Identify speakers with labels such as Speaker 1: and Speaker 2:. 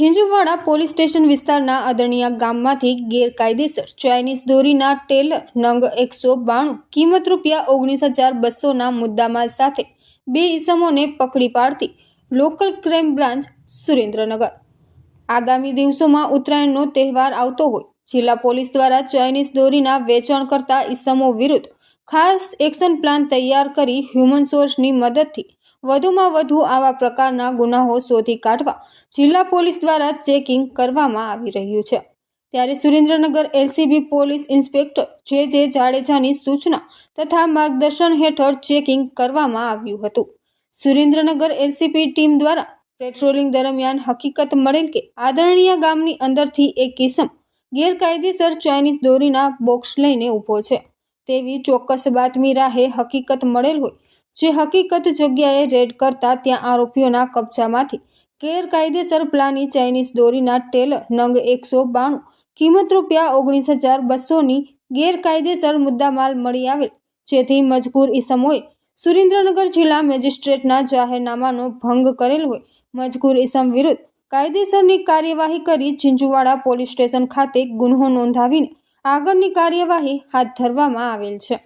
Speaker 1: Jhinjhuwada police station વિસ્તારના અદણિયા ગામમાંથી ગેરકાયદેસર ચાઇનીઝ દોરીના ટેલ નંગ એકસો બાણું, કિંમત રૂપિયા ઓગણીસ હજાર બસોના મુદ્દામાલ સાથે બે ઈસમોને પકડી પાડતી લોકલ ક્રાઇમ બ્રાન્ચ સુરેન્દ્રનગર. આગામી દિવસોમાં ઉત્તરાયણનો તહેવાર આવતો હોય. જિલ્લા પોલીસ દ્વારા ચાઇનીઝ દોરીના વેચાણ કરતા ઈસમો વિરુદ્ધ ખાસ એક્શન પ્લાન તૈયાર કરી હ્યુમન સોર્સની મદદથી વધુમાં વધુ આવા પ્રકારના ગુનાઓ શોધી કાઢવા જિલ્લા પોલીસ દ્વારા ચેકિંગ કરવામાં આવી રહ્યું છે. ત્યારે સુરેન્દ્રનગર એલસીબી પોલીસ ઇન્સ્પેક્ટર જે જે જાડેજાની સૂચના તથા માર્ગદર્શન હેઠળ ચેકિંગ કરવામાં આવ્યું હતું. સુરેન્દ્રનગર એલસીબી ટીમ દ્વારા પેટ્રોલિંગ દરમિયાન હકીકત મળેલ કે આદરણીય ગામની અંદરથી એક કિસમ ગેરકાયદેસર ચાઇનીઝ દોરીના બોક્સ લઈને ઊભો છે. તેવી ચોક્કસ બાતમી રાહે હકીકત મળેલ હોય. જે હકીકત જગ્યાએ રેડ કરતા ત્યાં આરોપીઓના કબજામાંથી ગેરકાયદેસર પ્લાની ચાઇનીઝ દોરીના ટેલર નંગ એકસો બાણું, કિંમત રૂપિયા ઓગણીસ હજાર બસોની ગેરકાયદેસર મુદ્દામાલ મળી આવેલ. જેથી મજકૂર ઈસમોએ સુરેન્દ્રનગર જિલ્લા મેજિસ્ટ્રેટના જાહેરનામાનો ભંગ કરેલ હોય. મજકૂર ઈસમ વિરુદ્ધ કાયદેસરની કાર્યવાહી કરી ઝીંઝુવાડા પોલીસ સ્ટેશન ખાતે ગુન્હો નોંધાવીને આગળની કાર્યવાહી હાથ ધરવામાં આવેલ છે.